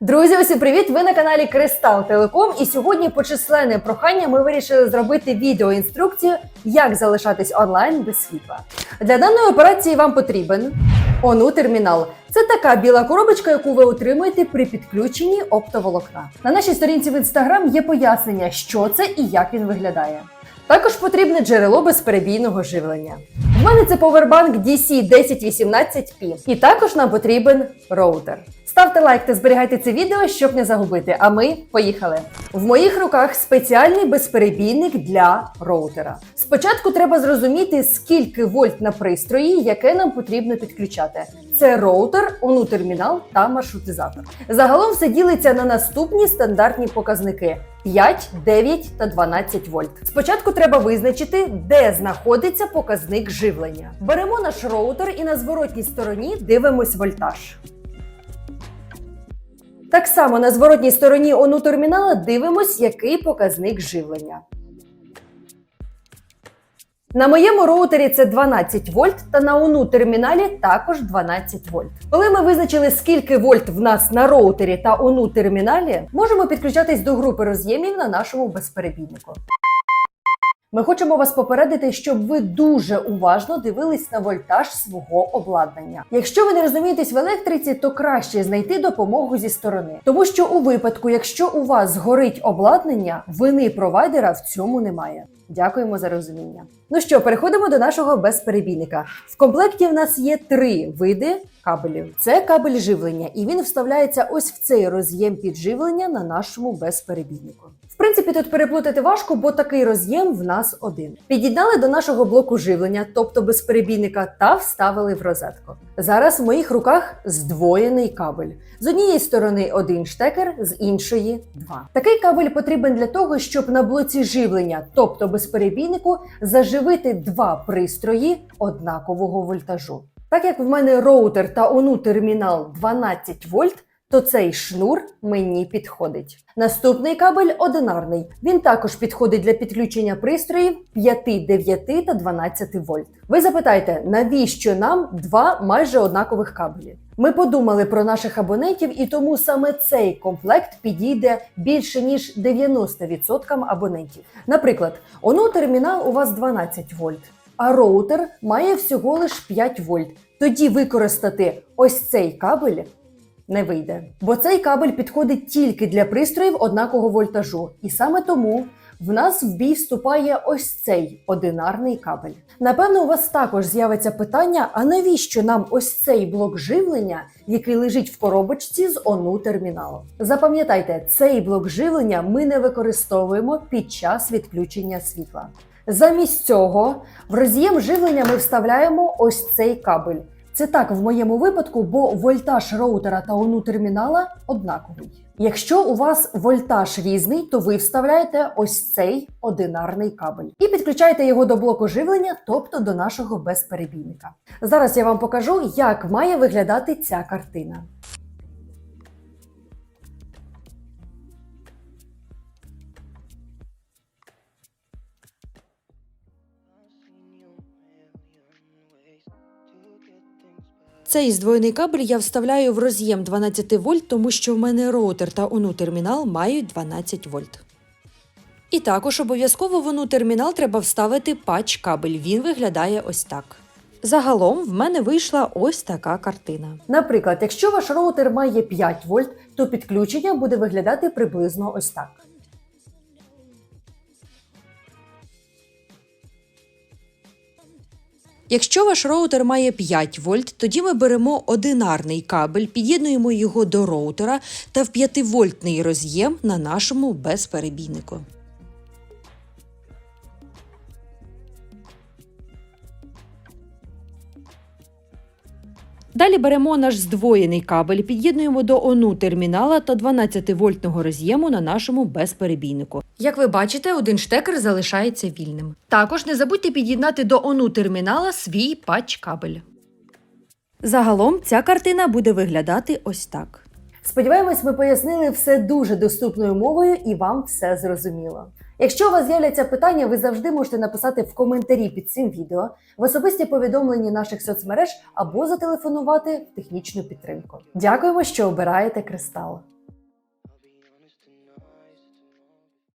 Друзі, усім привіт! Ви на каналі Кристал Телеком. І сьогодні по численне прохання ми вирішили зробити відеоінструкцію, як залишатись онлайн без світла. Для даної операції вам потрібен ОНУ термінал. Це така біла коробочка, яку ви отримуєте при підключенні оптоволокна. На нашій сторінці в інстаграм є пояснення, що це і як він виглядає. Також потрібне джерело безперебійного живлення. В мене це повербанк DC 1018P. І також нам потрібен роутер. Ставте лайк та зберігайте це відео, щоб не загубити. А ми поїхали. В моїх руках спеціальний безперебійник для роутера. Спочатку треба зрозуміти, скільки вольт на пристрої, яке нам потрібно підключати. Це роутер, ОНУ термінал та маршрутизатор. Загалом все ділиться на наступні стандартні показники: 5, 9 та 12 вольт. Спочатку треба визначити, де знаходиться показник живлення. Беремо наш роутер і на зворотній стороні дивимось вольтаж. Так само на зворотній стороні ОНУ термінала дивимось, який показник живлення. На моєму роутері це 12 вольт, та на ОНУ терміналі також 12 вольт. Коли ми визначили, скільки вольт в нас на роутері та ОНУ терміналі, можемо підключатись до групи роз'ємів на нашому безперебійнику. Ми хочемо вас попередити, щоб ви дуже уважно дивились на вольтаж свого обладнання. Якщо ви не розумієтесь в електриці, то краще знайти допомогу зі сторони, тому що у випадку, якщо у вас згорить обладнання, вини провайдера в цьому немає. Дякуємо за розуміння. Ну що, переходимо до нашого безперебійника. В комплекті в нас є три види кабелів. Це кабель живлення, і він вставляється ось в цей роз'єм підживлення на нашому безперебійнику. В принципі, тут переплутати важко, бо такий роз'єм в нас один. Під'єднали до нашого блоку живлення, тобто безперебійника, та вставили в розетку. Зараз в моїх руках здвоєний кабель. З однієї сторони один штекер, з іншої два. Такий кабель потрібен для того, щоб на блоці живлення, тобто безперебійнику, заживити два пристрої однакового вольтажу. Так як в мене роутер та ОНУ термінал 12 вольт, то цей шнур мені підходить. Наступний кабель одинарний. Він також підходить для підключення пристроїв 5, 9 та 12 вольт. Ви запитаєте, навіщо нам два майже однакових кабелі? Ми подумали про наших абонентів, і тому саме цей комплект підійде більше ніж 90% абонентів. Наприклад, ОНУ термінал у вас 12 вольт, а роутер має всього лиш 5 вольт. Тоді використати ось цей кабель не вийде. Бо цей кабель підходить тільки для пристроїв однакового вольтажу, і саме тому в нас в бій вступає ось цей одинарний кабель. Напевно, у вас також з'явиться питання: а навіщо нам ось цей блок живлення, який лежить в коробочці з ОНУ терміналу? Запам'ятайте, цей блок живлення ми не використовуємо під час відключення світла. Замість цього в роз'єм живлення ми вставляємо ось цей кабель. Це так в моєму випадку, бо вольтаж роутера та ОНУ термінала однаковий. Якщо у вас вольтаж різний, то ви вставляєте ось цей одинарний кабель і підключаєте його до блоку живлення, тобто до нашого безперебійника. Зараз я вам покажу, як має виглядати ця картина. Цей здвоєний кабель я вставляю в роз'єм 12 вольт, тому що в мене роутер та ОНУ термінал мають 12 вольт. І також обов'язково в ОНУ термінал треба вставити патч кабель. Він виглядає ось так. Загалом в мене вийшла ось така картина. Наприклад, якщо ваш роутер має 5 вольт, то підключення буде виглядати приблизно ось так. Якщо ваш роутер має 5 вольт, тоді ми беремо одинарний кабель, під'єднуємо його до роутера та в 5-вольтний роз'єм на нашому безперебійнику. Далі беремо наш здвоєний кабель, під'єднуємо до ОНУ термінала та 12-вольтного роз'єму на нашому безперебійнику. Як ви бачите, один штекер залишається вільним. Також не забудьте під'єднати до ОНУ термінала свій патч кабель. Загалом ця картина буде виглядати ось так. Сподіваємось, ми пояснили все дуже доступною мовою і вам все зрозуміло. Якщо у вас з'являться питання, ви завжди можете написати в коментарі під цим відео, в особисті повідомлення наших соцмереж або зателефонувати в технічну підтримку. Дякуємо, що обираєте кристал.